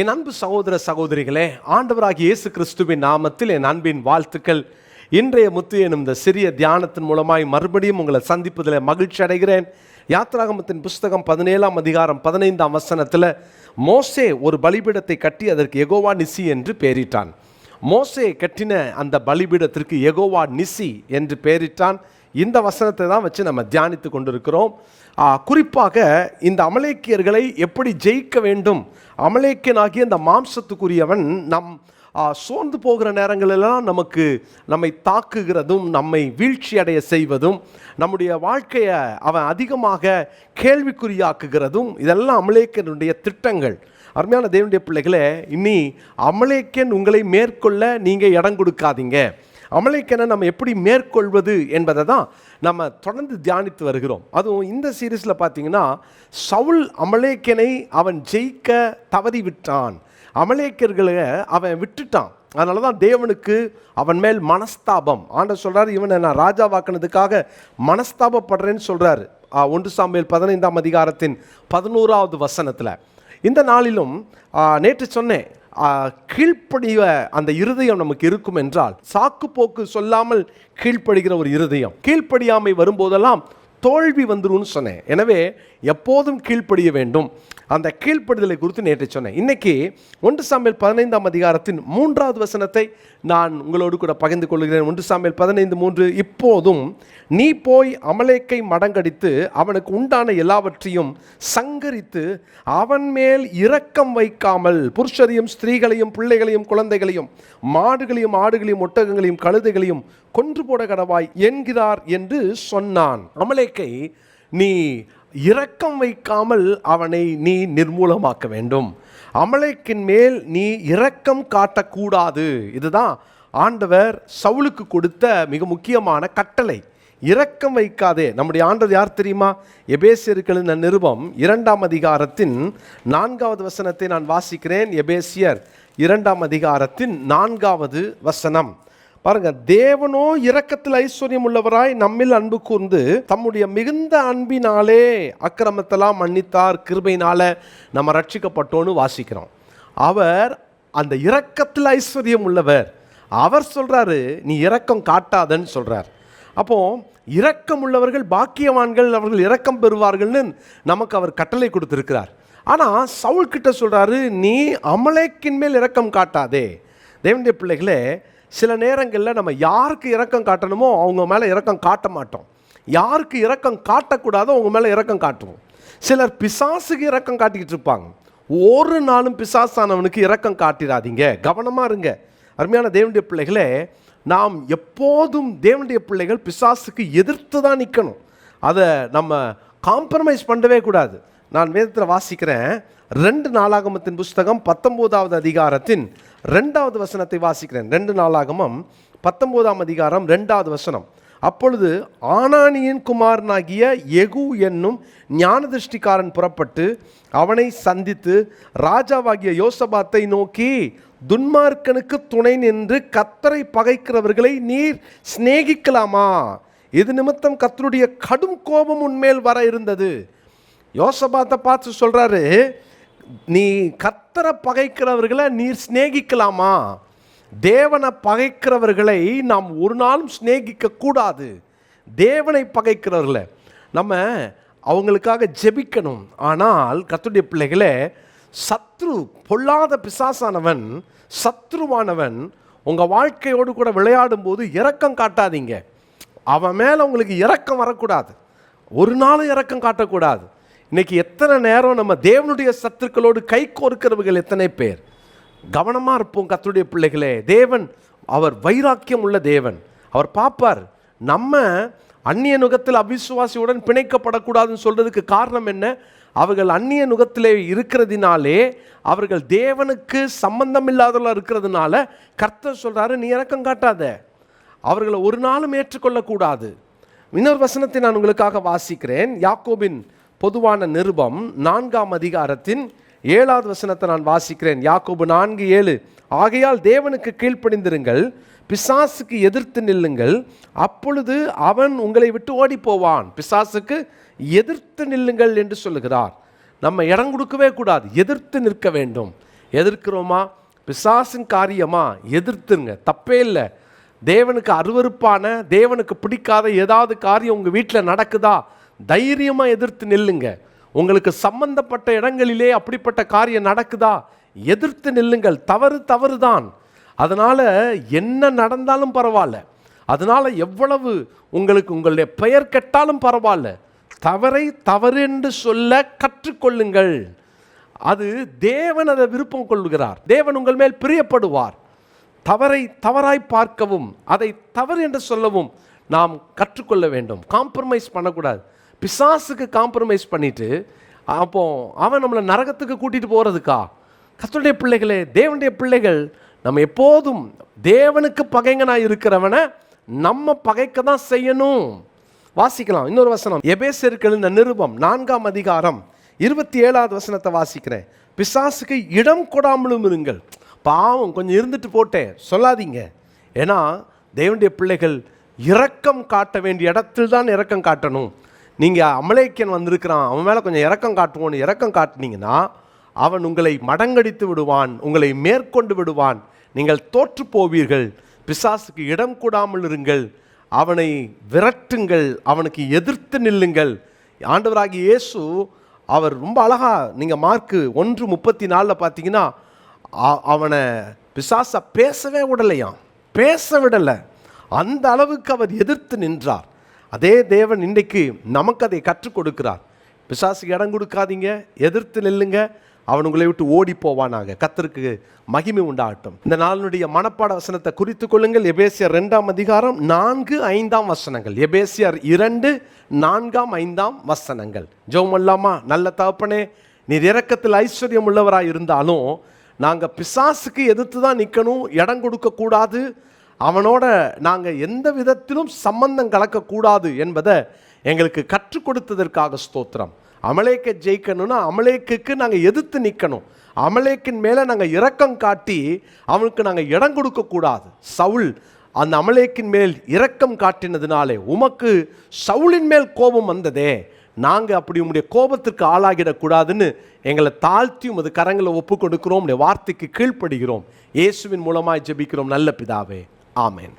என் அன்பு சகோதர சகோதரிகளே ஆண்டவராகிய இயேசு கிறிஸ்துவின் நாமத்தில் என் அன்பின் வாழ்த்துக்கள். இன்றைய முத்து எனும் இந்த சிறிய தியானத்தின் மூலமாய் மறுபடியும் உங்களை சந்திப்பதில் மகிழ்ச்சி அடைகிறேன். யாத்ராகமத்தின் புஸ்தகம் பதினேழாம் அதிகாரம் பதினைந்தாம் வசனத்தில் மோசே ஒரு பலிபீடத்தை கட்டி அதற்கு எகோவா நிசி என்று பெயரிட்டான் மோசே கட்டின அந்த பலிபீடத்திற்கு எகோவா நிசி என்று பெயரிட்டான் இந்த வசனத்தை தான் வச்சு நம்ம தியானித்து கொண்டிருக்கிறோம். குறிப்பாக இந்த அமலேக்கியர்களை எப்படி ஜெயிக்க வேண்டும்? அமலேக்கியனாகிய இந்த மாம்சத்துக்குரியவன் நம் சோர்ந்து போகிற நேரங்களெல்லாம் நமக்கு நம்மை தாக்குகிறதும் நம்மை வீழ்ச்சி அடைய செய்வதும் நம்முடைய வாழ்க்கையை அவன் அதிகமாக கேள்விக்குறியாக்குகிறதும் இதெல்லாம் அமலேக்கனுடைய திட்டங்கள். அருமையான தேவனுடைய பிள்ளைகளே இனி அமலேக்கன் உங்களை மேற்கொள்ள நீங்கள் இடம் கொடுக்காதீங்க. அமலேக்கனை நம்ம எப்படி மேற்கொள்வது என்பதை தான் நம்ம தொடர்ந்து தியானித்து வருகிறோம். அதுவும் இந்த சீரீஸில் பார்த்தீங்கன்னா சவுல் அமலேக்கனை அவன் ஜெயிக்க தவறி விட்டான். அமலேக்கர்களை அவன் விட்டுட்டான். அதனால தான் தேவனுக்கு அவன் மேல் மனஸ்தாபம். ஆண்ட சொல்கிறார் இவனை நான் ராஜாவாக்குனதுக்காக மனஸ்தாபப்படுறேன்னு சொல்கிறார் ஒன்று சாம்பியல் பதினைந்தாம் அதிகாரத்தின் பதினோராவது வசனத்தில். இந்த நாளிலும் நேற்று சொன்னேன் கீழ்ப்படிய அந்த இருதயம் நமக்கு இருக்கும் என்றால் சாக்கு போக்கு சொல்லாமல் கீழ்ப்படுகிற ஒரு இருதயம். கீழ்ப்படியாமை வரும்போதெல்லாம் தோல்வி வந்துரும்னு சொன்னேன். எனவே எப்போதும் கீழ்ப்படிய வேண்டும். அந்த கீழ்ப்படுதலை குறித்து நேற்று சொன்னேன். இன்னைக்கு ஒன்று சாமியல் பதினைந்தாம் அதிகாரத்தின் மூன்றாவது வசனத்தை நான் உங்களோடு கூட பகிர்ந்து கொள்கிறேன். ஒன்று சாமியல் பதினைந்து மூன்று இப்போதும் நீ போய் அமலேக்கை மடங்கடித்து அவனுக்கு உண்டான எல்லாவற்றையும் சங்கரித்து அவன் மேல் இரக்கம் வைக்காமல் புருஷரையும் ஸ்திரீகளையும் பிள்ளைகளையும் குழந்தைகளையும் மாடுகளையும் ஆடுகளையும் ஒட்டகங்களையும் கழுதைகளையும் கொன்று போட கடவாய் என்கிறார் என்று சொன்னான். அமலேக்கை நீ இரக்கம் வைக்காமல் அவனை நீ நிர்மூலமாக்க வேண்டும். அமலைக்கின் மேல் நீ இரக்கம் காட்டக்கூடாது. இதுதான் ஆண்டவர் சவுலுக்கு கொடுத்த மிக முக்கியமான கட்டளை. இரக்கம் வைக்காதே. நம்முடைய ஆண்டவர் யார் தெரியுமா? எபேசியர்களின் நிருபம் இரண்டாம் அதிகாரத்தின் நான்காவது வசனத்தை நான் வாசிக்கிறேன். எபேசியர் இரண்டாம் அதிகாரத்தின் நான்காவது வசனம். பாருங்க தேவனோ இரக்கத்தில் ஐஸ்வர்யம் உள்ளவராய் நம்மில் அன்பு கூர்ந்து தம்முடைய மிகுந்த அன்பினாலே அக்கிரமத்தெல்லாம் மன்னித்தார் கிருபையினால நம்ம ரட்சிக்கப்பட்டோன்னு வாசிக்கிறோம். அவர் அந்த இரக்கத்தில் ஐஸ்வர்யம் உள்ளவர் அவர் சொல்றாரு நீ இரக்கம் காட்டாதன்னு சொல்றார். அப்போ இரக்கம் உள்ளவர்கள் பாக்கியவான்கள் அவர்கள் இரக்கம் பெறுவார்கள்னு நமக்கு அவர் கட்டளை கொடுத்திருக்கிறார். ஆனால் சவுல் கிட்ட சொல்றாரு நீ அமலேக்கின் மேல் இரக்கம் காட்டாதே. தேவனுடைய பிள்ளைகளே சில நேரங்களில் நம்ம யாருக்கு இரக்கம் காட்டணுமோ அவங்க மேலே இரக்கம் காட்ட மாட்டோம். யாருக்கு இரக்கம் காட்டக்கூடாதோ அவங்க மேலே இரக்கம் காட்டுவோம். சிலர் பிசாசுக்கு இரக்கம் காட்டிக்கிட்டு இருப்பாங்க. ஒரு நாளும் பிசாசானவனுக்கு இரக்கம் காட்டிடாதீங்க கவனமாக இருங்க. அருமையான தேவனுடைய பிள்ளைகளே நாம் எப்போதும் தேவனுடைய பிள்ளைகள் பிசாசுக்கு எதிர்த்து தான் நிற்கணும் அதை நம்ம காம்ப்ரமைஸ் பண்ணவே கூடாது. நான் வேதத்தில் வாசிக்கிறேன். ரெண்டு நாளாகமத்தின் புஸ்தகம் பத்தொம்போதாவது அதிகாரத்தின் ரெண்டாவது வசனத்தை வாசிக்கிறேன். ரெண்டு நாளாகமம் பத்தொம்போதாம் அதிகாரம் ரெண்டாவது வசனம். அப்பொழுது ஆனானியின் குமாரனாகிய எகு என்னும் ஞானதிருஷ்டிக்காரன் புறப்பட்டு அவனை சந்தித்து ராஜாவாகிய யோசபாத்தை நோக்கி துன்மார்க்கனுக்கு துணை நின்று கத்தரை பகைக்கிறவர்களை நீர் சிநேகிக்கலாமா? இது நிமித்தம் கத்தருடைய கடும் கோபம் உன்மேல் வர இருந்தது. யோசபாத்தை பார்த்து சொல்கிறாரு நீ கத்தரை பகைக்கிறவர்களை நீர் சிநேகிக்கலாமா? தேவனை பகைக்கிறவர்களை நாம் ஒரு நாளும் சிநேகிக்க கூடாது. தேவனை பகைக்கிறவர்களை நம்ம அவங்களுக்காக ஜெபிக்கணும். ஆனால் கத்துடைய பிள்ளைகளே சத்ரு பொல்லாத பிசாசானவன் சத்ருவானவன் உங்கள் வாழ்க்கையோடு கூட விளையாடும் போது இரக்கம் காட்டாதீங்க. அவன் மேலே உங்களுக்கு இரக்கம் வரக்கூடாது. ஒரு நாளும் இரக்கம் காட்டக்கூடாது. இன்னைக்கு எத்தனை நேரம் நம்ம தேவனுடைய சத்துருக்களோடு கை கோர்க்கிறவர்கள் எத்தனை பேர்? கவனமாக இருப்போம் கர்த்தருடைய பிள்ளைகளே. தேவன் அவர் வைராக்கியம் உள்ள தேவன். அவர் பார்ப்பார் நம்ம அந்நிய நுகத்தில் அவிசுவாசியுடன் பிணைக்கப்படக்கூடாதுன்னு சொல்கிறதுக்கு காரணம் என்ன? அவர்கள் அந்நிய நுகத்திலே இருக்கிறதினாலே அவர்கள் தேவனுக்கு சம்பந்தம் இல்லாதவர்களாக இருக்கிறதுனால கர்த்தர் சொல்கிறாரு நீ இறக்கம் காட்டாத. அவர்களை ஒரு நாளும் ஏற்றுக்கொள்ளக்கூடாது. இன்னொரு வசனத்தை நான் உங்களுக்காக வாசிக்கிறேன். யாக்கோபின் பொதுவான நிருபம் நான்காம் அதிகாரத்தின் ஏழாவது வசனத்தை நான் வாசிக்கிறேன். யாக்கோபு நான்கு ஏழு. ஆகையால் தேவனுக்கு கீழ்ப்படிந்திருங்கள் பிசாசுக்கு எதிர்த்து நில்லுங்கள். அப்பொழுது அவன் உங்களை விட்டு ஓடி போவான் பிசாசுக்கு எதிர்த்து நில்லுங்கள் என்று சொல்லுகிறார். நம்ம இடம் கொடுக்கவே கூடாது. எதிர்த்து நிற்க வேண்டும். எதிர்க்கிறோமா? பிசாசின் காரியமா? எதிர்த்துங்க. தப்பே இல்லை. தேவனுக்கு அருவருப்பான தேவனுக்கு பிடிக்காத ஏதாவது காரியம் உங்கள் வீட்டில் நடக்குதா? தைரியமாக எதிர்த்து நில்லுங்க. உங்களுக்கு சம்பந்தப்பட்ட இடங்களிலே அப்படிப்பட்ட காரியம் நடக்குதா? எதிர்த்து நில்லுங்கள். தவறு தவறு தான் அதனால் என்ன நடந்தாலும் பரவாயில்ல. அதனால் எவ்வளவு உங்களுக்கு உங்களுடைய பெயர் கெட்டாலும் பரவாயில்ல. தவறை தவறு என்று சொல்ல கற்றுக்கொள்ளுங்கள். அது தேவன் அதை விருப்பம் கொள்கிறார் தேவன் உங்கள் மேல் பிரியப்படுவார். தவறை தவறாய் பார்க்கவும் அதை தவறு என்று சொல்லவும் நாம் கற்றுக்கொள்ள வேண்டும். காம்ப்ரமைஸ் பண்ணக்கூடாது. பிசாசுக்கு காம்ப்ரமைஸ் பண்ணிவிட்டு அப்போ அவன் நம்மளை நரகத்துக்கு கூட்டிகிட்டு போகிறதுக்கா கர்த்தருடைய பிள்ளைகளே தேவனுடைய பிள்ளைகள் நம்ம எப்போதும் தேவனுக்கு பகைங்கனா இருக்கிறவனை நம்ம பகைக்க தான் செய்யணும். வாசிக்கலாம் இன்னொரு வசனம். எபேசர்கள் இந்த நிருபம் நான்காம் அதிகாரம் இருபத்தி ஏழாவது வசனத்தை வாசிக்கிறேன். பிசாசுக்கு இடம் கொடாமலும் இருங்கள். பாவம் கொஞ்சம் இருந்துட்டு போட்டேன் சொல்லாதீங்க. ஏன்னா தேவனுடைய பிள்ளைகள் இரக்கம் காட்ட வேண்டிய இடத்தில் தான் இரக்கம் காட்டணும். நீங்கள் அமலேக்கியன் வந்திருக்கிறான் அவன் மேலே கொஞ்சம் இறக்கம் காட்டுவோன்னு இறக்கம் காட்டுனீங்கன்னா அவன் உங்களை மடங்கடித்து விடுவான் உங்களை மேற்கொண்டு விடுவான். நீங்கள் தோற்று போவீர்கள். பிசாசுக்கு இடம் கூடாமல் இருங்கள். அவனை விரட்டுங்கள். அவனுக்கு எதிர்த்து நில்லுங்கள். ஆண்டவராகி இயேசு அவர் ரொம்ப அழகாக நீங்கள் மார்க்கு ஒன்று முப்பத்தி நாலில் பார்த்தீங்கன்னா அவனை பிசாசை பேசவே விடலையாம். பேச விடலை. அந்த அளவுக்கு அவர் எதிர்த்து நின்றார். அதே தேவன் இன்றைக்கு நமக்கு அதை கற்றுக் கொடுக்கிறார். பிசாசுக்கு இடம் கொடுக்காதீங்க எதிர்த்து நெல்லுங்க அவன் உங்களை விட்டு ஓடி போவானாக. கத்தருக்கு மகிமை உண்டாகட்டும். இந்த நாளினுடைய மனப்பாட வசனத்தை குறித்து கொள்ளுங்கள். எபேசியர் ரெண்டாம் அதிகாரம் நான்கு ஐந்தாம் வசனங்கள். எபேசியர் இரண்டு நான்காம் ஐந்தாம் வசனங்கள். ஜெபமல்லாமா நல்ல தகப்பனே நீர் இறக்கத்தில் ஐஸ்வர்யம் உள்ளவராக இருந்தாலும் நாங்கள் பிசாசுக்கு எதிர்த்து தான் நிற்கணும் இடம் கொடுக்கக்கூடாது அவனோட நாங்கள் எந்த விதத்திலும் சம்பந்தம் கலக்கக்கூடாது என்பதை எங்களுக்கு கற்றுக் கொடுத்ததற்காக ஸ்தோத்திரம். அமலேக்கை ஜெயிக்கணும்னா அமலேக்குக்கு நாங்கள் எதிர்த்து நிற்கணும் அமலேக்கின் மேலே நாங்கள் இரக்கம் காட்டி அவனுக்கு நாங்கள் இடம் கொடுக்கக்கூடாது. சவுல் அந்த அமலேக்கின் மேல் இரக்கம் காட்டினதுனாலே உமக்கு சவுளின் மேல் கோபம் வந்ததே. நாங்கள் அப்படி உங்களுடைய கோபத்திற்கு ஆளாகிடக்கூடாதுன்னு எங்களை தாழ்த்தி உமது கரங்களை ஒப்பு கொடுக்கிறோம். உடைய வார்த்தைக்கு கீழ்ப்படுகிறோம். இயேசுவின் மூலமாக ஜெபிக்கிறோம். நல்ல பிதாவே. ஆமேன்.